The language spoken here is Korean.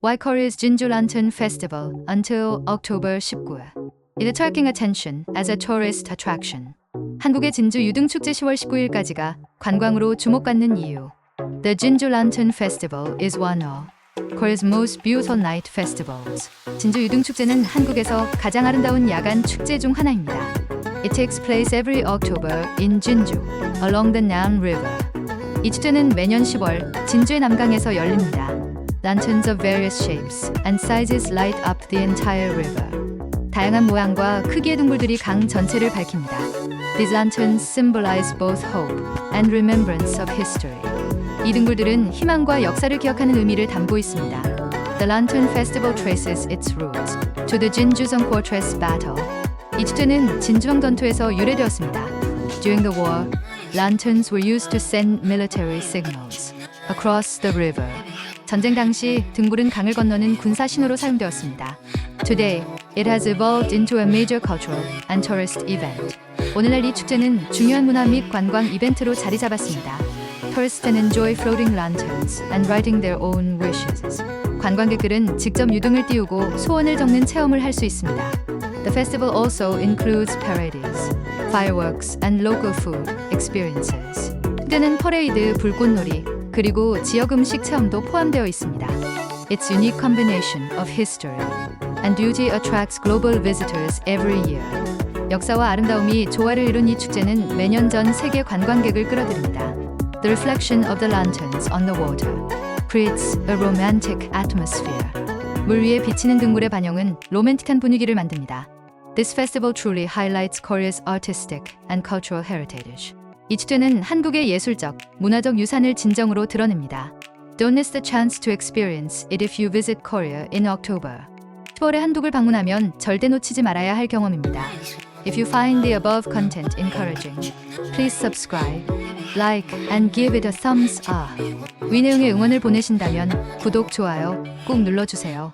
Why Korea's Jinju Lantern Festival until October 19. It attracting attention as a tourist attraction. 한국의 진주 유등축제 10월 19일까지가 관광으로 주목받는 이유. The Jinju Lantern Festival is one of Korea's most beautiful night festivals. 진주 유등축제는 한국에서 가장 아름다운 야간 축제 중 하나입니다. It takes place every October in Jinju, along the Nan River. 이 축제는 매년 10월 진주의 남강에서 열립니다. Lanterns of various shapes and sizes light up the entire river. 다양한 모양과 크기의 둥글들이 강 전체를 밝힙니다. These lanterns symbolize both hope and remembrance of history. 이 둥글들은 희망과 역사를 기억하는 의미를 담고 있습니다. The Lantern Festival traces its roots to the Jinjujeong Fortress battle. 이 축제는 진주왕 전투에서 유래되었습니다. During the war, lanterns were used to send military signals across the river. 전쟁 당시 등불은 강을 건너는 군사 신호로 사용되었습니다. Today, it has evolved into a major cultural and tourist event. 오늘날 이 축제는 중요한 문화 및 관광 이벤트로 자리 잡았습니다. Tourists can enjoy floating lanterns and writing their own wishes. 관광객들은 직접 유등을 띄우고 소원을 적는 체험을 할 수 있습니다. The festival also includes parades, fireworks, and local food experiences. 축제는 퍼레이드, 불꽃놀이, 그리고 지역 음식 체험도 포함되어 있습니다. Its unique combination of history and beauty attracts global visitors every year. 역사와 아름다움이 조화를 이룬 이 축제는 매년 전 세계 관광객을 끌어들입니다. The reflection of the lanterns on the water creates a romantic atmosphere. 물 위에 비치는 등불의 반영은 로맨틱한 분위기를 만듭니다. This festival truly highlights Korea's artistic and cultural heritage. 이 축제는 한국의 예술적, 문화적 유산을 진정으로 드러냅니다. Don't miss the chance to experience it if you visit Korea in October. 10월에 한국을 방문하면 절대 놓치지 말아야 할 경험입니다. If you find the above content encouraging, please subscribe, like, and give it a thumbs up. 위 내용의 응원을 보내신다면 구독, 좋아요 꼭 눌러주세요.